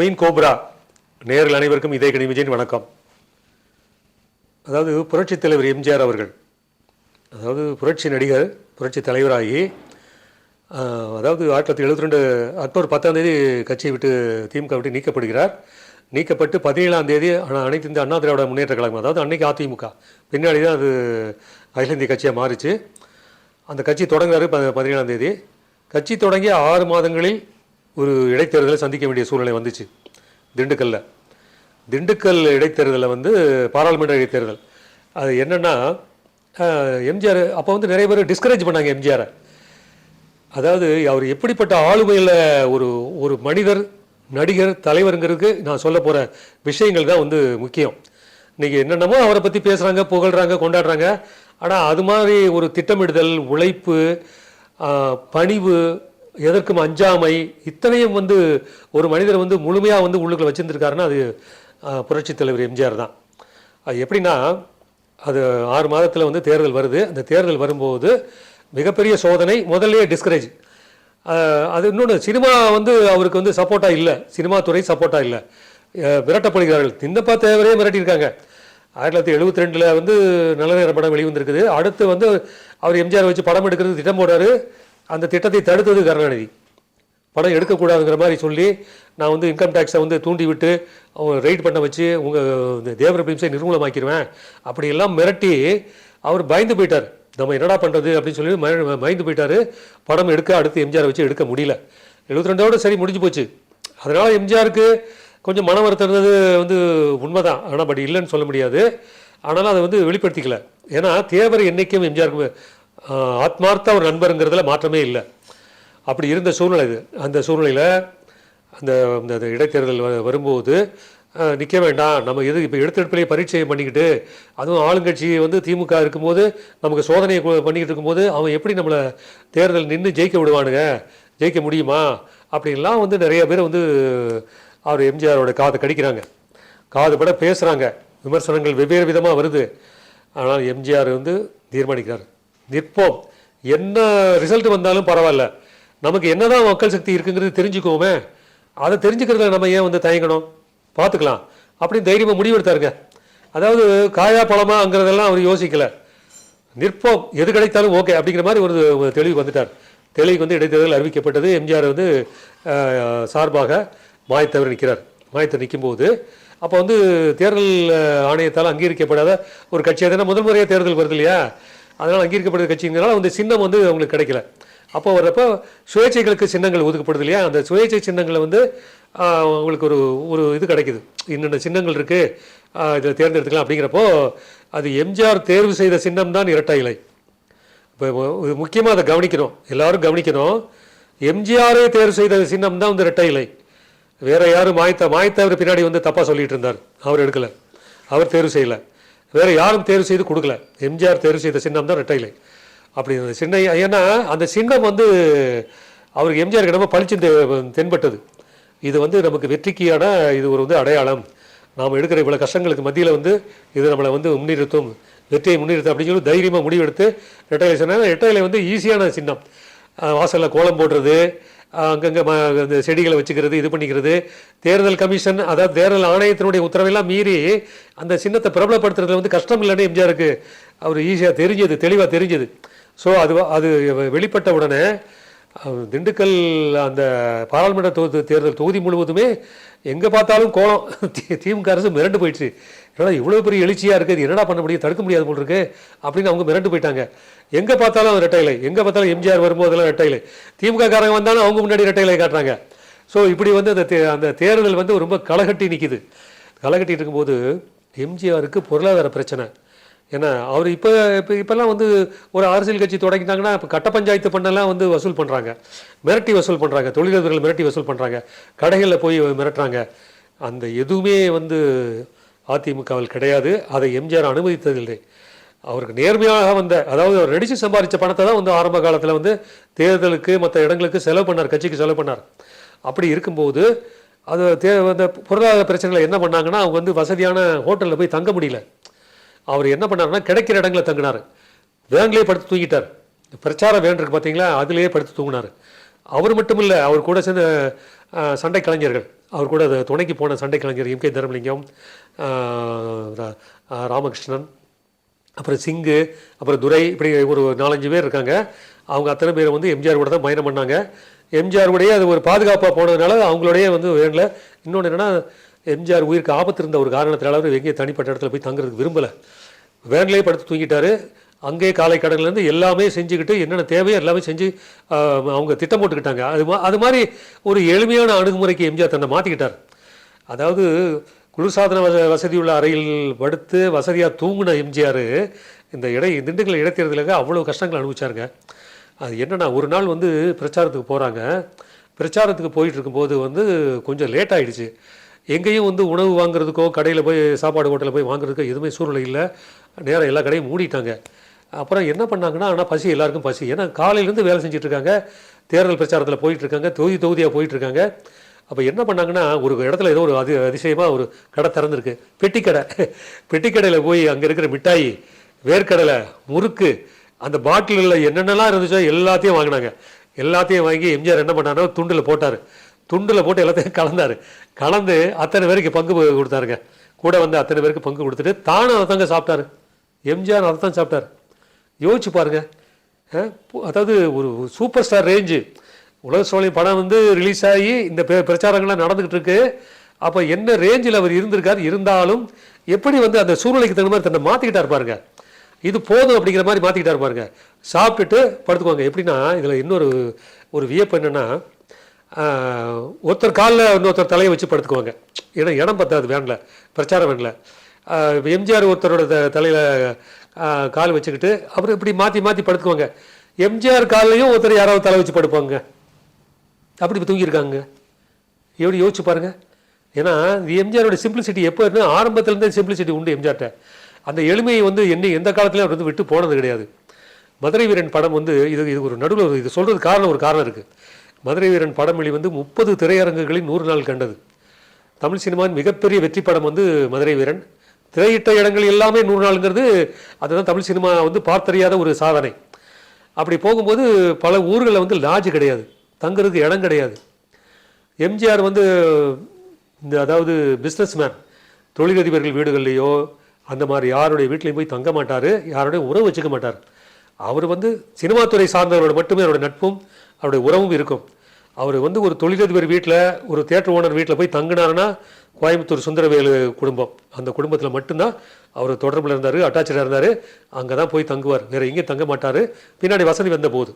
Queen cobra நேர்கள் அனைவருக்கும் இதே கணி விஜயின் வணக்கம். அதாவது புரட்சித் தலைவர் எம்ஜிஆர் அவர்கள் அதாவது புரட்சி நடிகர் புரட்சி தலைவராகி அதாவது ஆயிரத்தி தொள்ளாயிரத்தி எழுபத்தி ரெண்டு அக்டோபர் பத்தாம் தேதி கட்சியை விட்டு திமுக விட்டு நீக்கப்படுகிறார். நீக்கப்பட்டு பதினேழாம் தேதி ஆனால் அனைத்து இந்த அண்ணா திராவிட முன்னேற்ற கழகம் அதாவது அன்னைக்கு அதிமுக பின்னாடி தான் அது அகில இந்திய கட்சியாக மாறிச்சு. அந்த கட்சி தொடங்குறாரு ப பதினேழாம் தேதி. கட்சி தொடங்கிய ஆறு மாதங்களில் ஒரு இடைத்தேர்தலை சந்திக்க வேண்டிய சூழ்நிலை வந்துச்சு. திண்டுக்கல்ல. திண்டுக்கல் இடைத்தேர்தலில் வந்து பாராளுமன்ற இடைத்தேர்தல். அது என்னென்னா எம்ஜிஆர் அப்போ வந்து நிறைய பேர் டிஸ்கரேஜ் பண்ணாங்க எம்ஜிஆரை. அதாவது அவர் எப்படிப்பட்ட ஆளுமையில் ஒரு ஒரு மனிதர் நடிகர் தலைவருங்கிறதுக்கு நான் சொல்ல போகிற விஷயங்கள் தான் வந்து முக்கியம். இன்றைக்கி என்னென்னமோ அவரை பற்றி பேசுகிறாங்க புகழ்கிறாங்க கொண்டாடுறாங்க. ஆனால் அது மாதிரி ஒரு திட்டமிடுதல் உழைப்பு பணிவு எதற்கும் அஞ்சாமை இத்தனையும் வந்து ஒரு மனிதர் வந்து முழுமையாக வந்து உள்ளுக்குள்ள வச்சுருந்துருக்காருன்னா அது புரட்சித் தலைவர் எம்ஜிஆர் தான். அது எப்படின்னா அது ஆறு மாதத்தில் வந்து தேர்தல் வருது. அந்த தேர்தல் வரும்போது மிகப்பெரிய சோதனை முதல்லயே டிஸ்கரேஜ் அது இன்னொன்று சினிமா வந்து அவருக்கு வந்து சப்போர்ட்டாக இல்லை. சினிமா துறை சப்போர்ட்டாக இல்லை. மிரட்டப்படுகிறார்கள் தின்னப்பா தேவரே மிரட்டியிருக்காங்க. ஆயிரத்தி தொள்ளாயிரத்தி எழுபத்தி ரெண்டில் வந்து நல்ல நேர படம் வெளிவந்திருக்குது. அடுத்து வந்து அவர் எம்ஜிஆர் வச்சு படம் எடுக்கிறது திட்டம் போடுறாரு. அந்த திட்டத்தை தடுத்தது கருணாநிதி. படம் எடுக்கக்கூடாதுங்கிற மாதிரி சொல்லி நான் வந்து இன்கம் டேக்ஸை வந்து தூண்டி விட்டு அவங்க ரைட் பண்ண வச்சு உங்கள் இந்த தேவர பிலிம்ஸை நிர்மூலமாக்கிடுவேன் அப்படியெல்லாம் மிரட்டி அவர் பயந்து போயிட்டார். நம்ம என்னடா பண்ணுறது அப்படின்னு சொல்லி பயந்து போயிட்டார். படம் எடுக்க அடுத்து எம்ஜிஆர் வச்சு எடுக்க முடியல. எழுபத்தி ரெண்டோட சரி முடிஞ்சு போச்சு. அதனால் எம்ஜிஆருக்கு கொஞ்சம் மன வருத்தம் இருந்தது வந்து உண்மைதான். ஆனால் பட் இல்லைன்னு சொல்ல முடியாது. ஆனாலும் அதை வந்து வெளிப்படுத்திக்கல. ஏன்னா தேவர் என்றைக்கும் எம்ஜிஆருக்கு ஆத்மார்த்த ஒரு நண்பருங்கிறதுல மாற்றமே இல்லை. அப்படி இருந்த சூழ்நிலை இது. அந்த சூழ்நிலையில் அந்த அந்த இடைத்தேர்தல் வ- வரும்போது நிற்க வேண்டாம். நம்ம எது இப்போ எடுத்தெடுப்பிலே பரீட்சை பண்ணிக்கிட்டு அதுவும் ஆளுங்கட்சி வந்து திமுக இருக்கும்போது நமக்கு சோதனையை பண்ணிக்கிட்டு இருக்கும்போது அவன் எப்படி நம்மளை தேர்தல் நின்று ஜெயிக்க விடுவானுங்க? ஜெயிக்க முடியுமா? அப்படின்லாம் வந்து நிறைய பேர் வந்து அவர் எம்ஜிஆரோட காதை கடிக்கிறாங்க. காது பட பேசுகிறாங்க விமர்சனங்கள் வெவ்வேறு விதமாக வருது. ஆனால் எம்ஜிஆர் வந்து தீர்மானிக்கிறார். நிற்போம். என்ன ரிசல்ட் வந்தாலும் பரவாயில்ல. நமக்கு என்னதான் மக்கள் சக்தி இருக்குங்கிறது தெரிஞ்சுக்குவோமே. அதை தெரிஞ்சுக்கிறதுல நம்ம ஏன் வந்து தயங்கணும்? பார்த்துக்கலாம். அப்படின்னு தைரியமாக முடிவெடுத்தாருங்க அதாவது காயா பழமாங்கிறதெல்லாம் அவர் யோசிக்கல. நிற்போம். எது கிடைத்தாலும் ஓகே அப்படிங்கிற மாதிரி ஒரு தெளிவுக்கு வந்துட்டார். தெளிவுக்கு வந்து இடைத்தேர்தல் அறிவிக்கப்பட்டது. எம்ஜிஆர் வந்து சார்பாக மாயத்தவர் நிற்கிறார். மாயத்தவர் நிற்கும்போது அப்போ வந்து தேர்தல் ஆணையத்தால் அங்கீகரிக்கப்படாத ஒரு கட்சியாக தானே முதல் முறையாக தேர்தல் வருது இல்லையா? அதனால் அங்கீகரிக்கப்பட்ட கட்சிங்கிறனால வந்து சின்னம் வந்து அவங்களுக்கு கிடைக்கல. அப்போ வர்றப்போ சுயேட்சைகளுக்கு சின்னங்கள் ஒதுக்கப்படுது இல்லையா? அந்த சுயேட்சை சின்னங்களை வந்து அவங்களுக்கு உங்களுக்கு ஒரு ஒரு இது கிடைக்குது. இன்னென்ன சின்னங்கள் இருக்குது இதில் தேர்ந்தெடுத்துக்கலாம் அப்படிங்கிறப்போ அது எம்ஜிஆர் தேர்வு செய்த சின்னம் தான் இரட்டை இலை. இப்போ முக்கியமாக அதை கவனிக்கணும். எல்லாரும் கவனிக்கணும். எம்ஜிஆரே தேர்வு செய்த சின்னம் தான் வந்து இரட்டை இலை. வேறு யாரும் மாய்த்த அவர் பின்னாடி வந்து தப்பாக சொல்லிட்டு இருந்தார். அவர் எடுக்கலை. அவர் தேர்வு செய்யலை. வேறு யாரும் தேர்வு செய்து கொடுக்கல. எம்ஜிஆர் தேர்வு செய்த சின்னம் தான் ரெட்டைலை அப்படி அந்த சின்ன ஏன்னா அந்த சின்னம் வந்து அவருக்கு எம்ஜிஆர் நம்ம பளிச்சு தென்பட்டது. இது வந்து நமக்கு வெற்றிக்கான இது ஒரு வந்து அடையாளம். நாம் எடுக்கிற இவ்வளோ கஷ்டங்களுக்கு மத்தியில் வந்து இது நம்மளை வந்து முன்னிறுத்தும். வெற்றியை முன்னிறுத்தும் அப்படின்னு சொல்லி தைரியமாக முடிவெடுத்து ரெட்டைலை சொன்னாங்க. ரெட்டைலை வந்து ஈஸியான சின்னம். வாசலில் கோலம் போடுறது அங்கங்கே இந்த அந்த செடிகளை வச்சுக்கிறது இது பண்ணிக்கிறது. தேர்தல் கமிஷன் அதாவது தேர்தல் ஆணையத்தினுடைய உத்தரவெல்லாம் மீறி அந்த சின்னத்தை பிரபலப்படுத்துறதுல வந்து கஷ்டம் இல்லைன்னு எம்ஜிஆருக்கு. அவர் ஈஸியாக தெரிஞ்சது தெளிவாக தெரிஞ்சது. ஸோ அது அது வெளிப்பட்ட உடனே திண்டுக்கல் அந்த பாராளுமன்ற தொகுதி தேர்தல் தொகுதி முழுவதுமே எங்கே பார்த்தாலும் கோலம் திமுக அரசு மிரண்டு போயிடுச்சு. ஏன்னா இவ்வளோ பெரிய எழுச்சியாக இருக்குது என்னடா பண்ண முடியும் தடுக்க முடியாது போல் இருக்கு அப்படின்னு அவங்க மிரண்டு போயிட்டாங்க. எங்கே பார்த்தாலும் அது ரெட்டையிலை எங்கே பார்த்தாலும் எம்ஜிஆர் வரும்போதெல்லாம் ரெட்டையிலை திமுக காரங்க வந்தாலும் அவங்க முன்னாடி ரெட்டையிலை காட்டுறாங்க. ஸோ இப்படி வந்து அந்த தே- அந்த தேர்தல் வந்து ரொம்ப களகட்டி நிற்கிது களகட்டிட்டு இருக்கும்போது எம்ஜிஆருக்கு பொருளாதார பிரச்சனை. ஏன்னா அவர் இப்போ இப்போ இப்போல்லாம் வந்து ஒரு அரசியல் கட்சி தொடங்கிட்டாங்கன்னா இப்போ கட்ட பஞ்சாயத்து பண்ணலாம் வந்து வசூல் பண்ணுறாங்க மிரட்டி வசூல் பண்ணுறாங்க தொழிலதிபர்கள் மிரட்டி வசூல் பண்ணுறாங்க கடைகளில் போய் மிரட்டுறாங்க. அந்த எதுவுமே வந்து அதிமுகவில் கிடையாது. அதை எம்ஜிஆர் அனுமதித்ததில்லை. அவருக்கு நேர்மையாக வந்த அதாவது அவர் நடித்து சம்பாதிச்ச பணத்தை தான் வந்து ஆரம்ப காலத்தில் வந்து தேர்தலுக்கு மற்ற இடங்களுக்கு செலவு பண்ணார் கட்சிக்கு செலவு பண்ணார். அப்படி இருக்கும்போது அது தே அந்த பொருளாதார பிரச்சனைகளை என்ன பண்ணாங்கன்னா அவங்க வந்து வசதியான ஹோட்டலில் போய் தங்க முடியல. அவர் என்ன பண்ணாருன்னா கிடைக்கிற இடங்களில் தங்கினார். வேன்லேயே படுத்து தூங்கிட்டார். பிரச்சார வேன் இருக்கு பார்த்தீங்களா? அதுலேயே படுத்து தூங்கினார். அவர் மட்டும் இல்லை அவர் கூட சேர்ந்த சண்டை கலைஞர்கள். அவர் கூட அது துணைக்கு போன சண்டை கலைஞர் எம் கே தர்மலிங்கம் ரா- ராமகிருஷ்ணன் அப்புறம் சிங்கு அப்புறம் துரை இப்படி ஒரு நாலஞ்சு பேர் இருக்காங்க. அவங்க அத்தனை பேர் வந்து எம்ஜிஆர் கூட தான் பயணம் பண்ணாங்க. எம்ஜிஆர் கூடயே அது ஒரு பாதுகாப்பாக போனதுனால அவங்களோடய வந்து வேண்டல இன்னொன்று என்னென்னா எம்ஜிஆர் உயிருக்கு ஆபத்து இருந்த ஒரு காரணத்தினால அவர் எங்கேயே தனிப்பட்ட இடத்துல போய் தங்குறதுக்கு விரும்பலை. வேன்லேயே படுத்து தூங்கிட்டாரு. அங்கேயே காலை கடன்லேருந்து எல்லாமே செஞ்சுக்கிட்டு என்னென்ன தேவையோ எல்லாமே செஞ்சு அவங்க திட்டம் போட்டுக்கிட்டாங்க. அது மா அது மாதிரி ஒரு எளிமையான அணுகுமுறைக்கு எம்ஜிஆர் தன்னை மாற்றிக்கிட்டார் அதாவது குளிர்சாதன வச வசதியுள்ள அறையில் படுத்து வசதியாக தூங்கின எம்ஜிஆர் இந்த இடை திண்டுக்கல் இடைத்தேர்தலுக்கு அவ்வளோ கஷ்டங்கள் அனுபவிச்சாருங்க. அது என்னென்னா ஒரு நாள் வந்து பிரச்சாரத்துக்கு போகிறாங்க பிரச்சாரத்துக்கு போயிட்டு இருக்கும்போது வந்து கொஞ்சம் லேட் ஆகிடுச்சு எங்கேயும் வந்து உணவு வாங்குறதுக்கோ கடையில் போய் சாப்பாடு ஹோட்டலில் போய் வாங்குறதுக்கோ எதுவுமே சூழ்நிலை இல்லை. நேரம் எல்லா கடையும் மூடிட்டாங்க. அப்புறம் என்ன பண்ணாங்கன்னா ஆனால் பசி எல்லாருக்கும் பசி. ஏன்னா காலையிலேருந்து வேலை செஞ்சிட்ருக்காங்க. தேர்தல் பிரச்சாரத்தில் போயிட்டுருக்காங்க தொகுதி தொகுதியாக போயிட்டுருக்காங்க அப்போ என்ன பண்ணாங்கன்னா ஒரு இடத்துல ஏதோ ஒரு அதி அதிசயமாக ஒரு கடை திறந்துருக்கு. பெட்டி கடை பெட்டி கடையில் போய் அங்கே இருக்கிற மிட்டாய் வேர்க்கடலை முறுக்கு அந்த பாட்டிலில் என்னென்னலாம் இருந்துச்சோ எல்லாத்தையும் வாங்கினாங்க. எல்லாத்தையும் வாங்கி எம்ஜிஆர் என்ன பண்ணாரோ துண்டில் போட்டார். துண்டில் போட்டு எல்லாத்தையும் கலந்தார். கலந்து அத்தனை பேருக்கு பங்கு கொடுத்தாருங்க. கூட வந்து அத்தனை பேருக்கு பங்கு கொடுத்துட்டு தானும் அதை தாங்க சாப்பிட்டாரு. எம்ஜிஆர் அதை தான் சாப்பிட்டார். யோசிச்சு பாருங்க. அதாவது ஒரு சூப்பர் ஸ்டார் ரேஞ்சு. உலக சோழி படம் வந்து ரிலீஸ் ஆகி இந்த பெ- பிரச்சாரங்கள்லாம் நடந்துகிட்டு இருக்கு. அப்போ என்ன ரேஞ்சில் அவர் இருந்திருக்கார்? இருந்தாலும் எப்படி வந்து அந்த சூழ்நிலைக்கு தகுந்த மாதிரி தன்னை மாற்றிக்கிட்டார் பாருங்க. இது போதும் அப்படிங்கிற மாதிரி மாற்றிக்கிட்டார் பாருங்க. சாப்பிட்டுட்டு படுத்துக்குவாங்க எப்படின்னா இதில் இன்னொரு ஒரு வியப்பு என்னென்னா ஒருத்தர் காலில் இன்னொருத்தர் தலையை வச்சு படுத்துக்குவாங்க. ஏன்னா இடம் பத்தாது வேனில் பிரச்சாரம் வேனில் எம்ஜிஆர் ஒருத்தரோட த- தலையில் கால் வச்சுக்கிட்டு அப்புறம் இப்படி மாற்றி மாற்றி படுத்துக்குவாங்க. எம்ஜிஆர் கால்லையும் ஒருத்தர் யாராவது தலை வச்சு படுப்பாங்க. அப்படி இப்ப தூங்கியிருக்காங்க. எப்படி யோசிச்சு பாருங்கள் ஏன்னா எம்ஜிஆரோட சிம்பிளிசிட்டி எப்போ இருந்தால் ஆரம்பத்துலேருந்தே சிம்பிளிசிட்டி உண்டு எம்ஜிஆர்கிட்ட அந்த எளிமையை வந்து என்ன எந்த காலத்துலையும் அவர் வந்து விட்டு போனது கிடையாது. மதுரை வீரன் படம் வந்து இது இது ஒரு நடுவில் இது சொல்கிறது காரணம் ஒரு காரணம் இருக்குது மதுரை வீரன் படம் வெளி வந்து முப்பது திரையரங்குகளில் நூறு நாள் கண்டது. தமிழ் சினிமாவின் மிகப்பெரிய வெற்றி படம் வந்து மதுரை வீரன். திரையிட்ட இடங்கள் எல்லாமே நூறு நாளுங்கிறது அதுதான் தமிழ் சினிமா வந்து பார்த்தறியாத ஒரு சாதனை. அப்படி போகும்போது பல ஊர்களில் வந்து லாட்ஜ் கிடையாது. தங்குறதுக்கு இடம் கிடையாது. எம்ஜிஆர் வந்து இந்த அதாவது பிஸ்னஸ் மேன் தொழிலதிபர்கள் வீடுகள்லையோ அந்த மாதிரி யாருடைய வீட்லேயும் போய் தங்க மாட்டார் யாருடைய உறவு வச்சுக்க மாட்டார். அவர் வந்து சினிமாத்துறை சார்ந்தவரோட மட்டுமே அவருடைய நட்பும் அவருடைய உறவும் இருக்கும். அவர் வந்து ஒரு தொழிலதிபர் வீட்டில் ஒரு தியேட்டர் ஓனர் வீட்டில் போய் தங்கினாருன்னா கோயம்புத்தூர் சுந்தரவேலு குடும்பம். அந்த குடும்பத்தில் மட்டும்தான் அவர் தொடர்பில் இருந்தார் அட்டாச்சடாக இருந்தார். அங்கே தான் போய் தங்குவார். வேறு எங்கேயும் தங்க மாட்டார். பின்னாடி வசதி வந்த போது.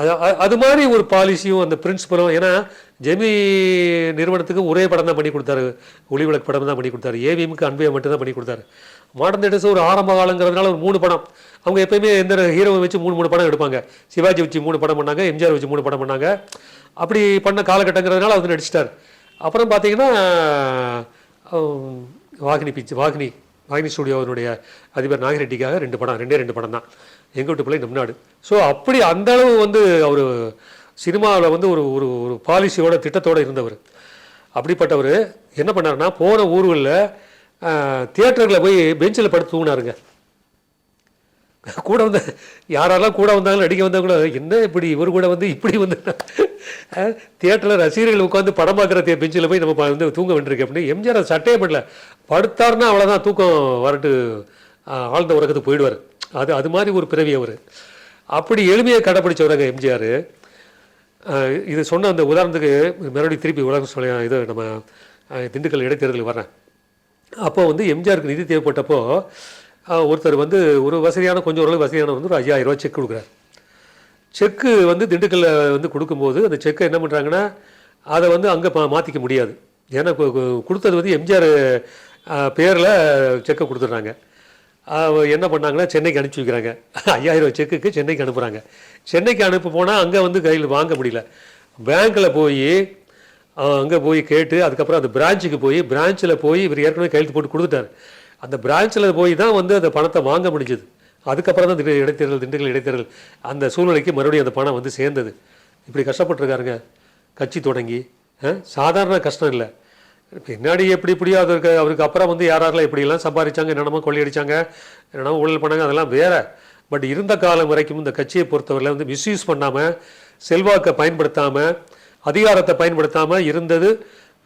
அது அது மாதிரி ஒரு பாலிசியும் அந்த பிரின்சிபலும் ஏன்னா ஜெமி நிறுவனத்துக்கு ஒரே படம் தான் பண்ணி கொடுத்தாரு. ஒளிவிளக்கு படம் தான் பண்ணி கொடுத்தாரு. ஏவிஎம்க்கு அன்பையை மட்டும் தான் பண்ணி கொடுத்தாரு. மாடர்ன் தேட்டர்ஸ் ஒரு ஆரம்ப காலங்கிறதுனால ஒரு மூணு படம். அவங்க எப்பயுமே எந்த ஹீரோவை வச்சு மூணு மூணு படம் எடுப்பாங்க. சிவாஜி வச்சு மூணு படம் பண்ணாங்க எம்ஜிஆர் வச்சு மூணு படம் பண்ணாங்க. அப்படி பண்ண காலகட்டங்கிறதுனால அவர் நடிச்சிட்டார். அப்புறம் பார்த்தீங்கன்னா வாகினி பிச்சு வாகினி வாகினி ஸ்டூடியோவினுடைய அதிபர் நாகரெட்டிக்காக ரெண்டு படம் ரெண்டே ரெண்டு படம் தான். எங்கள் வீட்டு பிள்ளை நம் நாடு ஸோ அப்படி அந்த அளவு வந்து அவர் சினிமாவில் வந்து ஒரு ஒரு ஒரு பாலிசியோட திட்டத்தோடு இருந்தவர். அப்படிப்பட்டவர் என்ன பண்ணாருன்னா போகிற ஊர்களில் தியேட்டரில் போய் பெஞ்சில் படுத்து தூங்கினாருங்க. கூட வந்த யாரெல்லாம் கூட வந்தாலும் நடிக்க வந்தால் கூட என்ன இப்படி இவர் கூட வந்து இப்படி வந்து தியேட்டரில் ரசிகர்கள் உட்காந்து படம் பார்க்குற பெஞ்சில் போய் நம்ம வந்து தூங்க வேண்டியிருக்கு. அப்படின்னு எம்ஜிஆர் சட்டையே பண்ணல படுத்தாருன்னா அவ்வளோதான் தூக்கம் வரட்டு ஆழ்ந்த உறக்கத்துக்கு போயிடுவார். அது அது மாதிரி ஒரு பிறவி அவர். அப்படி எளிமையை கடைப்பிடிச்சவராங்க எம்ஜிஆர் இது சொன்ன அந்த உதாரணத்துக்கு மறுபடியும் திருப்பி உலகம் சொல்ல இது நம்ம திண்டுக்கல் இடைத்தேர்தல் வரேன் அப்போ வந்து எம்ஜிஆருக்கு நிதி தேவைப்பட்டப்போ ஒருத்தர் வந்து ஒரு வசதியான கொஞ்சம் ஓரளவு வசதியான வந்து ஒரு ஐயாயிரம் ரூபா செக் கொடுக்குறாரு. செக்கு வந்து திண்டுக்கல்ல வந்து கொடுக்கும்போது அந்த செக்கை என்ன பண்ணுறாங்கன்னா அதை வந்து அங்கே மாற்றிக்க முடியாது. ஏன்னா கொடுத்தது வந்து எம்ஜிஆர் பேரில் செக்கை கொடுத்துட்றாங்க. என்ன பண்ணாங்கன்னா சென்னைக்கு அனுப்பிச்சி வைக்கிறாங்க. ஐயாயிரம் செக்குக்கு சென்னைக்கு அனுப்புகிறாங்க சென்னைக்கு அனுப்ப போனால் அங்கே வந்து கையில் வாங்க முடியல. பேங்க்கில் போய் அங்கே போய் கேட்டு அதுக்கப்புறம் அந்த பிரான்ச்சுக்கு போய் பிரான்ச்சில் போய் இவர் ஏற்கனவே கையெழுத்து போட்டு கொடுத்துட்டார். அந்த பிரான்ச்சில் போய் தான் வந்து அந்த பணத்தை வாங்க முடிஞ்சது. அதுக்கப்புறம் தான் திண்டு இடைத்தேர்தல் திண்டுக்கல் இடைத்தேர்தல் அந்த சூழ்நிலைக்கு மறுபடியும் அந்த பணம் வந்து சேர்ந்தது. இப்படி கஷ்டப்பட்டிருக்காருங்க. கட்சி தொடங்கி சாதாரண கஷ்டம் இல்லை. பின்னாடி எப்படி இப்படியோ அதற்கு அவருக்கு அப்புறம் வந்து யார் யாரெல்லாம் இப்படிலாம் சம்பாதிச்சாங்க என்னென்னமோ கொள்ளையடிச்சாங்க என்னென்னமோ ஊழல் பண்ணாங்க அதெல்லாம் வேற. பட் இருந்த காலம் வரைக்கும் இந்த கட்சியை பொறுத்தவரையில் வந்து மிஸ்யூஸ் பண்ணாமல் செல்வாக்கை பயன்படுத்தாமல் அதிகாரத்தை பயன்படுத்தாமல் இருந்தது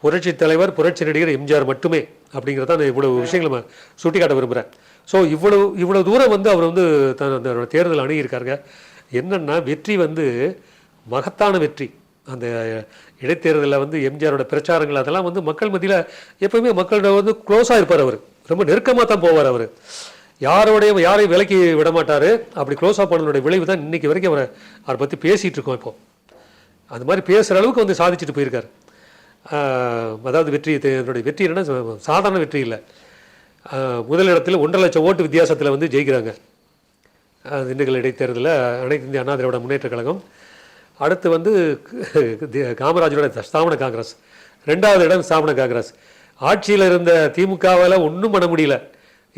புரட்சி தலைவர் புரட்சி நடிகர் எம்ஜிஆர் மட்டுமே அப்படிங்கிறத நான் இவ்வளவு விஷயங்களை நான் சுட்டிக்காட்ட விரும்புகிறேன் ஸோ இவ்வளவு இவ்வளவு தூரம் வந்து அவர் வந்து தன் அந்த தேர்தல் அணுகியிருக்காருங்க. என்னென்னா வெற்றி வந்து மகத்தான வெற்றி. அந்த இடைத்தேர்தலில் வந்து எம்ஜிஆரோட பிரச்சாரங்கள் அதெல்லாம் வந்து மக்கள் மத்தியில் எப்பவுமே மக்களோட வந்து க்ளோஸாக இருப்பார் அவர். ரொம்ப நெருக்கமாக தான் போவார் அவர். யாரோடையும் யாரையும் விலக்கி விட மாட்டார் அப்படி க்ளோஸாக பண்ணனுடைய விளைவு தான் இன்றைக்கி வரைக்கும் அவரை அவரை பற்றி பேசிகிட்டு இருக்கோம் இப்போ. அந்த மாதிரி பேசுகிற அளவுக்கு வந்து சாதிச்சுட்டு போயிருக்காரு. அதாவது வெற்றி என்னுடைய வெற்றி என்னென்னா சாதாரண வெற்றி இல்லை. முதலிடத்தில் ஒன்றரை லட்சம் ஓட்டு வித்தியாசத்தில் வந்து ஜெயிக்கிறாங்க. திண்டுக்கல் இடைத்தேர்தலில் அனைத்து இந்திய அண்ணா திராவிட முன்னேற்ற கழகம். அடுத்து வந்து காமராஜரோட ஸ்தாபன காங்கிரஸ். ரெண்டாவது இடம் ஸ்தாபன காங்கிரஸ். ஆட்சியில் இருந்த திமுகவால் ஒன்றும் பண்ண முடியல.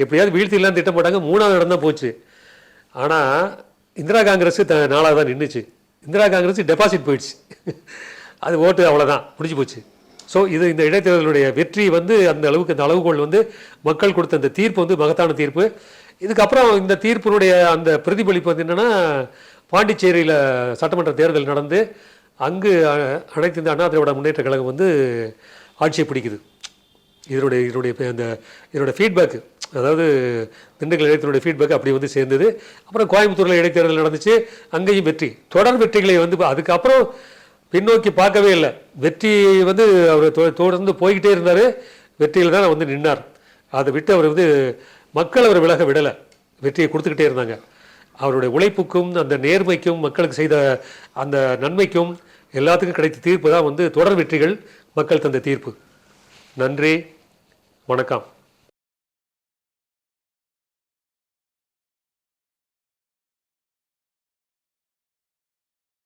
எப்படியாவது வீழ்த்திடலான்னு திட்டம் போட்டாங்க மூணாவது இடம் தான் போச்சு. ஆனால் இந்திரா காங்கிரஸ் த நாளாக தான் நின்றுச்சு இந்திரா காங்கிரஸ் டெபாசிட் போயிடுச்சு. அது ஓட்டு அவ்வளோதான் முடிஞ்சு போச்சு. ஸோ இது இந்த இடைத்தேர்தலுடைய வெற்றி வந்து அந்த அளவுக்கு அந்த அளவுகோல் வந்து மக்கள் கொடுத்த அந்த தீர்ப்பு வந்து மகத்தான தீர்ப்பு. இதுக்கப்புறம் இந்த தீர்ப்பினுடைய அந்த பிரதிபலிப்பு வந்து என்னென்னா பாண்டிச்சேரியில் சட்டமன்ற தேர்தல் நடந்து அங்கு அனைத்து இந்த அண்ணா திராவிட முன்னேற்ற கழகம் வந்து ஆட்சியை பிடிக்குது. இதனுடைய இதனுடைய அந்த இதனுடைய ஃபீட்பேக்கு அதாவது திண்டுக்கல் இடைத்தேர்தலுடைய ஃபீட்பேக் அப்படி வந்து சேர்ந்தது. அப்புறம் கோயம்புத்தூரில் இடைத்தேர்தல் நடந்துச்சு. அங்கேயும் வெற்றி. தொடர் வெற்றிகளை வந்து அதுக்கப்புறம் பின்னோக்கி பார்க்கவே இல்லை. வெற்றி வந்து அவர் தொ- தொடர்ந்து போய்கிட்டே இருந்தார். வெற்றியில் தான் வந்து நின்னார். அதை விட்டு அவர் வந்து மக்கள் அவர் விலக விடலை. வெற்றியை கொடுத்துக்கிட்டே இருந்தாங்க. அவருடைய உழைப்புக்கும் அந்த நேர்மைக்கும் மக்களுக்கு செய்த அந்த நன்மைக்கும் எல்லாத்துக்கும் கிடைத்த தீர்ப்பு தான் வந்து தொடர் வெற்றிகள் மக்கள் தந்த தீர்ப்பு. நன்றி. வணக்கம்.